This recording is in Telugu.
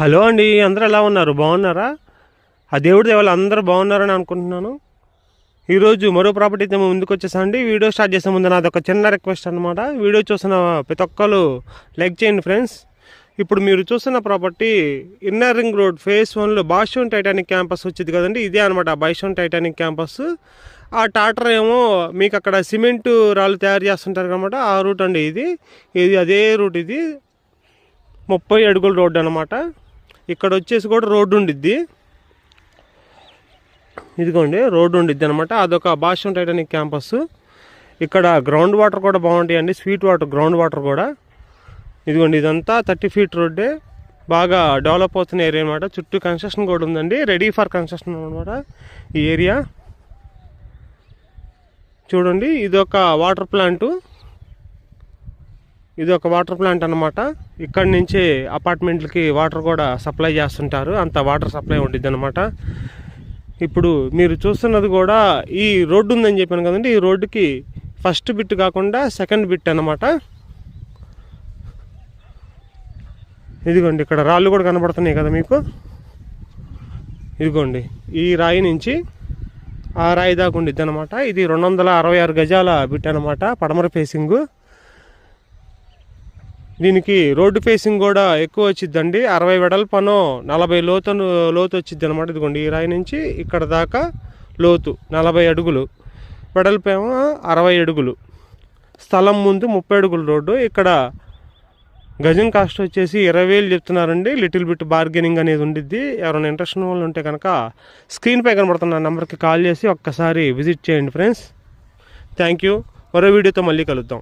హలో అండి అందరూ ఎలా ఉన్నారు? బాగున్నారా? ఆ దేవుడి దేవాలు అందరూ బాగున్నారని అనుకుంటున్నాను. ఈరోజు మరో ప్రాపర్టీ అయితే ముందుకు వచ్చేసండి వీడియో స్టార్ట్ చేసే ముందు నాది ఒక చిన్న రిక్వెస్ట్ అనమాట వీడియో చూసిన ప్రతి ఒక్కరు లైక్ చేయండి ఫ్రెండ్స్. ఇప్పుడు మీరు చూస్తున్న property inner ring road phase వన్లో బాషోన్ టైటానిక్ క్యాంపస్ వచ్చింది కదండి. ఇదే అనమాట బాషోన్ టైటానిక్ క్యాంపస్. ఆ టాటర్ ఏమో మీకు అక్కడ సిమెంట్ రాళ్ళు తయారు చేస్తుంటారు అనమాట ఆ రూట్ అండి ఇది. ఇది అదే రూట్ ఇది. ముప్పై అడుగుల రోడ్డు అనమాట ఇక్కడ వచ్చేసి కూడా రోడ్డు ఉండిద్ది. ఇదిగోండి రోడ్డు ఉండిద్ది అనమాట అదొక బాష్యం టైటానిక్ క్యాంపస్ ఇక్కడ గ్రౌండ్ వాటర్ కూడా బాగుంటాయండి. స్వీట్ వాటర్ గ్రౌండ్ వాటర్ కూడా. ఇదిగోండి ఇదంతా థర్టీ ఫీట్ రోడ్డే. బాగా డెవలప్ అవుతున్న ఏరియా అనమాట చుట్టూ కన్స్ట్రక్షన్ కూడా ఉందండి. రెడీ ఫర్ కన్స్ట్రక్షన్ అనమాట ఈ ఏరియా. చూడండి ఇది ఒక వాటర్ ప్లాంటు. ఇది ఒక వాటర్ ప్లాంట్ అనమాట ఇక్కడ నుంచి అపార్ట్మెంట్లకి వాటర్ కూడా సప్లై చేస్తుంటారు. అంత వాటర్ సప్లై ఉండిద్ది అనమాట ఇప్పుడు మీరు చూస్తున్నది కూడా ఈ రోడ్డు ఉందని చెప్పాను కదండి. ఈ రోడ్డుకి ఫస్ట్ బిట్ కాకుండా సెకండ్ బిట్ అనమాట ఇదిగోండి ఇక్కడ రాళ్ళు కూడా కనబడుతున్నాయి కదా మీకు. ఇదిగోండి ఈ రాయి నుంచి ఆ రాయి దాకా ఉండిద్ది అనమాట ఇది రెండు వందల అరవై ఆరు గజాల బిట్ అనమాట పడమర ఫేసింగు. దీనికి రోడ్డు ఫేసింగ్ కూడా ఎక్కువ వచ్చిద్దండి. అరవై వెడల్పనో నలభై లోతను లోతు వచ్చిద్ది అనమాట ఇదిగోండి ఈ రాయి నుంచి ఇక్కడ దాకా లోతు నలభై అడుగులు. వెడల్పేమో అరవై అడుగులు. స్థలం ముందు ముప్పై అడుగుల రోడ్డు. ఇక్కడ గజం కాస్ట్ వచ్చేసి ఇరవై వేలు చెప్తున్నారండి. లిటిల్ బిట్ బార్గెనింగ్ అనేది ఉండిద్ది. ఎవరైనా ఇంట్రెస్ట్ వాళ్ళు ఉంటే కనుక స్క్రీన్పై కనబడుతున్న నెంబర్కి కాల్ చేసి ఒక్కసారి విజిట్ చేయండి ఫ్రెండ్స్. Thank you. మరో వీడియోతో మళ్ళీ కలుద్దాం.